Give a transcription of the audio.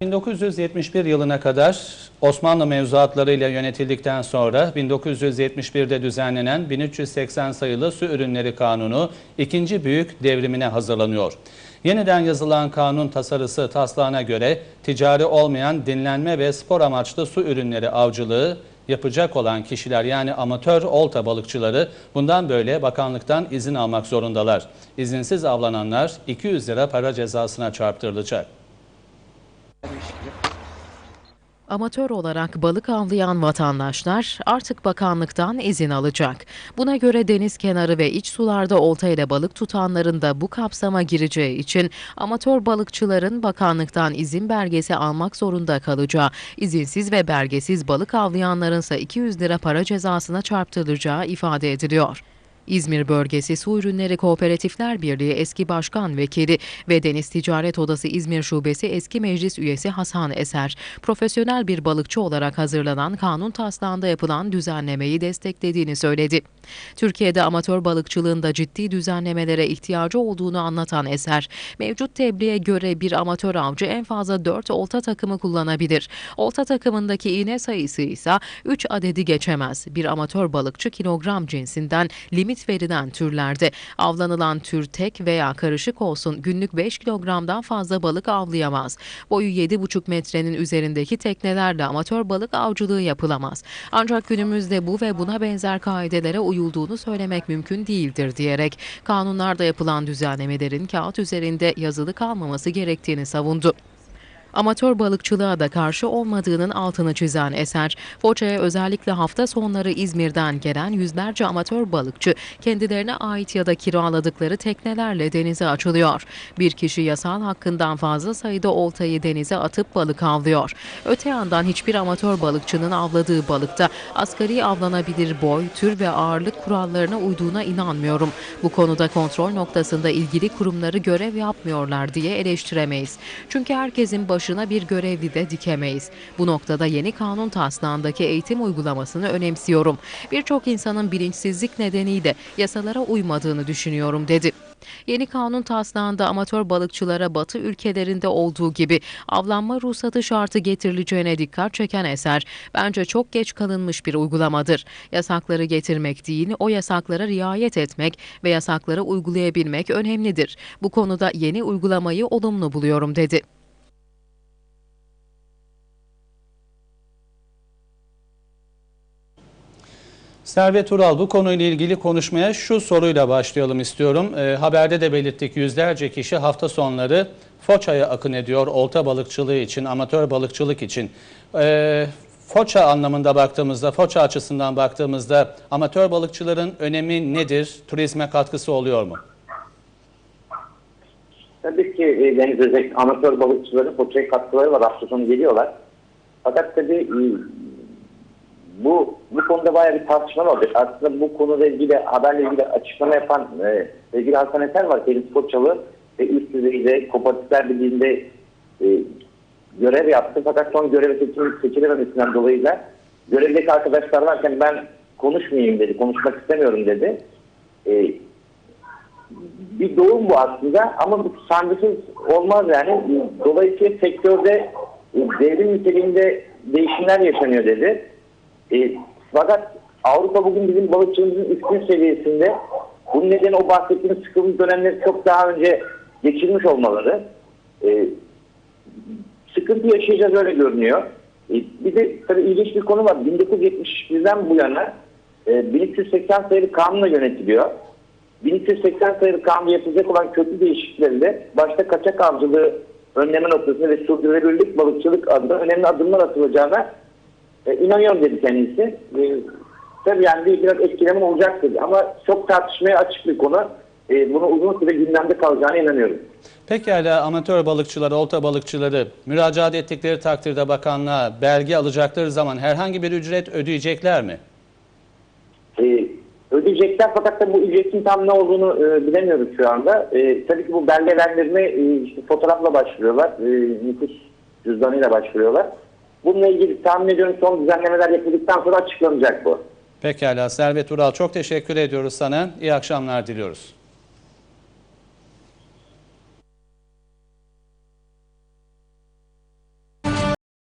1971 yılına kadar Osmanlı mevzuatlarıyla yönetildikten sonra 1971'de düzenlenen 1380 sayılı su ürünleri kanunu ikinci büyük devrimine hazırlanıyor. Yeniden yazılan kanun tasarısı taslağına göre ticari olmayan dinlenme ve spor amaçlı su ürünleri avcılığı yapacak olan kişiler yani amatör olta balıkçıları bundan böyle bakanlıktan izin almak zorundalar. İzinsiz avlananlar 200 lira para cezasına çarptırılacak. Amatör olarak balık avlayan vatandaşlar artık bakanlıktan izin alacak. Buna göre deniz kenarı ve iç sularda olta ile balık tutanların da bu kapsama gireceği için amatör balıkçıların bakanlıktan izin belgesi almak zorunda kalacağı, izinsiz ve belgesiz balık avlayanların ise 200 lira para cezasına çarptırılacağı ifade ediliyor. İzmir Bölgesi Su Ürünleri Kooperatifler Birliği eski başkan vekili ve Deniz Ticaret Odası İzmir Şubesi eski meclis üyesi Hasan Eser, profesyonel bir balıkçı olarak hazırlanan kanun taslağında yapılan düzenlemeyi desteklediğini söyledi. Türkiye'de amatör balıkçılığında ciddi düzenlemelere ihtiyacı olduğunu anlatan Eser, mevcut tebliğe göre bir amatör avcı en fazla 4 olta takımı kullanabilir. Olta takımındaki iğne sayısı ise 3 adedi geçemez. Bir amatör balıkçı kilogram cinsinden limit verilen türlerde avlanılan tür tek veya karışık olsun günlük 5 kilogramdan fazla balık avlayamaz. Boyu 7,5 metrenin üzerindeki teknelerle amatör balık avcılığı yapılamaz. Ancak günümüzde bu ve buna benzer kaidelere uyulduğunu söylemek mümkün değildir diyerek kanunlarda yapılan düzenlemelerin kağıt üzerinde yazılı kalmaması gerektiğini savundu. Amatör balıkçılığa da karşı olmadığının altını çizen Eser, Foça'ya özellikle hafta sonları İzmir'den gelen yüzlerce amatör balıkçı kendilerine ait ya da kiraladıkları teknelerle denize açılıyor. Bir kişi yasal hakkından fazla sayıda oltayı denize atıp balık avlıyor. Öte yandan hiçbir amatör balıkçının avladığı balıkta asgari avlanabilir boy, tür ve ağırlık kurallarına uyduğuna inanmıyorum. Bu konuda kontrol noktasında ilgili kurumları görev yapmıyorlar diye eleştiremeyiz. Çünkü herkesin başına bir görevli de dikemeyiz. Bu noktada yeni kanun taslağındaki eğitim uygulamasını önemsiyorum. Birçok insanın bilinçsizlik nedeniyle yasalara uymadığını düşünüyorum dedi. Yeni kanun taslağında amatör balıkçılara batı ülkelerinde olduğu gibi avlanma ruhsatı şartı getirileceğine dikkat çeken eser, bence çok geç kalınmış bir uygulamadır. Yasakları getirmek değil, o yasaklara riayet etmek ve yasakları uygulayabilmek önemlidir. Bu konuda yeni uygulamayı olumlu buluyorum dedi. Servet Ural bu konuyla ilgili konuşmaya şu soruyla başlayalım istiyorum. E, haberde de belirttik yüzlerce kişi hafta sonları Foça'ya akın ediyor olta balıkçılığı için, amatör balıkçılık için. E, Foça anlamında baktığımızda, Foça açısından baktığımızda amatör balıkçıların önemi nedir? Turizme katkısı oluyor mu? Tabii ki deniz özellikle amatör balıkçıların fotoğraf katkıları var. Hafta sonu geliyorlar. Fakat tabii e, bu bu konuda bayağı bir tartışma oldu. Aslında bu konuyla ilgili haberle ilgili açıklama yapan e, sevgili Hasan Eser var. Deniz Koçalı ve üst düzeyde Kooperatifler Birliği'nde e, görev yaptı. Fakat son göreve seçim, seçilememesinden dolayı da görevdeki arkadaşlar varken ben konuşmayayım dedi. Konuşmak istemiyorum dedi. E, bir doğum bu aslında ama bu sancısız olmaz yani. Dolayısıyla sektörde e, devrim niteliğinde değişimler yaşanıyor dedi. E, fakat Avrupa bugün bizim balıkçılığımızın üstün seviyesinde. Bunun nedeni o bahsettiğimiz sıkıntı dönemleri çok daha önce geçirmiş olmaları. E, sıkıntı yaşayacağız öyle görünüyor. E, bir de tabii ilginç bir konu var. 1971'den bu yana e, 1380 sayılı kanunla yönetiliyor. 1380 sayılı kanunda yapılacak olan kötü değişikliklerinde başta kaçak avcılığı önleme noktasında ve sürdürülebilirlik balıkçılık adına önemli adımlar atılacağına e, inanıyorum dedi kendisi. E, tabii yani bir, biraz etkileme olacak dedi ama çok tartışmaya açık bir konu. E, bunu uzun süre gündemde kalacağına inanıyorum. Pekala amatör balıkçıları, olta balıkçıları müracaat ettikleri takdirde bakanlığa belge alacakları zaman herhangi bir ücret ödeyecekler mi? E, ödeyecekler fakat da bu ücretin tam ne olduğunu e, bilemiyoruz şu anda. E, tabii ki bu belgelendirme e, işte fotoğrafla başvuruyorlar. E, nüfus cüzdanıyla başvuruyorlar. Bununla ilgili tahmin ediyorum son düzenlemeler yapıldıktan sonra açıklanacak bu. Pekala Servet Ural çok teşekkür ediyoruz sana. İyi akşamlar diliyoruz.